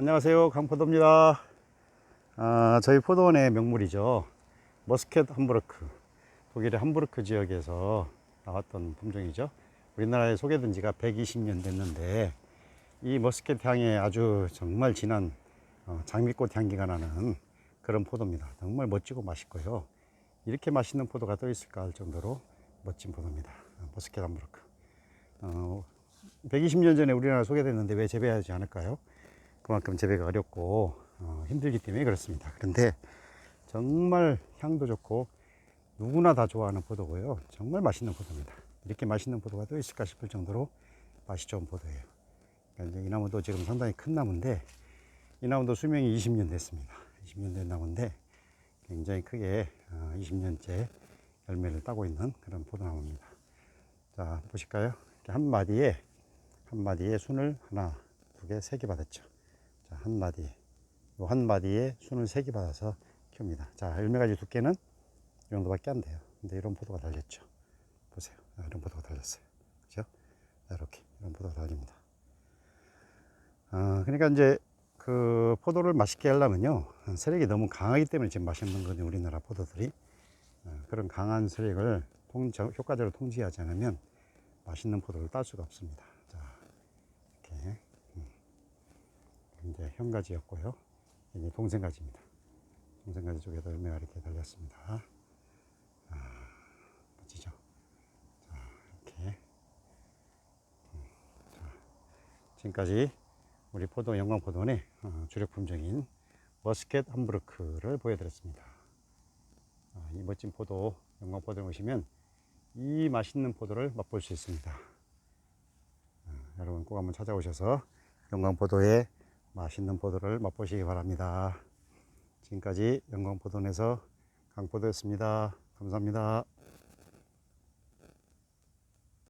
안녕하세요. 강포도입니다. 아, 저희 포도원의 명물이죠. 머스켓 함부르크. 독일의 함부르크 지역에서 나왔던 품종이죠. 우리나라에 소개된 지가 120년 됐는데 이 머스켓 향에 아주 정말 진한 어, 장미꽃 향기가 나는 그런 포도입니다. 정말 멋지고 맛있고요. 이렇게 맛있는 포도가 또 있을까 할 정도로 멋진 포도입니다. 어, 머스켓 함부르크. 어, 120년 전에 우리나라 소개됐는데 왜 재배하지 않을까요? 그만큼 재배가 어렵고 어, 힘들기 때문에 그렇습니다. 그런데 정말 향도 좋고 누구나 다 좋아하는 포도고요. 정말 맛있는 포도입니다. 이렇게 맛있는 포도가 또 있을까 싶을 정도로 맛이 좋은 포도예요. 그러니까 이 나무도 지금 상당히 큰 나무인데 이 나무도 수명이 20년 됐습니다. 20년 된 나무인데 굉장히 크게 20년째 열매를 따고 있는 그런 포도나무입니다. 자 보실까요? 한 마디에 한 마디에 순을 하나, 두 개, 세 개 받았죠. 자, 한 마디. 요 한 마디에 순을 세개 받아서 키웁니다. 자, 열매가지 두께는 이 정도밖에 안 돼요. 근데 이런 포도가 달렸죠. 보세요. 아, 이런 포도가 달렸어요. 그죠? 자, 이렇게. 이런 포도가 달립니다. 아, 그러니까 이제 그 포도를 맛있게 하려면요. 세력이 너무 강하기 때문에 지금 맛있는 거든요. 우리나라 포도들이. 아, 그런 강한 세력을 통, 저- 효과적으로 통제하지 않으면 맛있는 포도를 딸 수가 없습니다. 자, 이렇게. 음. 이제 현가지였고요. 이게 동생가지입니다. 동생가지 쪽에도 열매가 이렇게 달렸습니다. 아, 멋지죠? 자, 이렇게. 음, 자, 지금까지 우리 포도 영광포도원의 어, 주력 품종인 머스켓 함부르크를 보여드렸습니다. 아, 이 멋진 포도 영광포도에 오시면 이 맛있는 포도를 맛볼 수 있습니다. 아, 여러분 꼭 한번 찾아오셔서 영광포도의 맛있는 포도를 맛보시기 바랍니다. 지금까지 영광포도원에서 강포도였습니다. 감사합니다.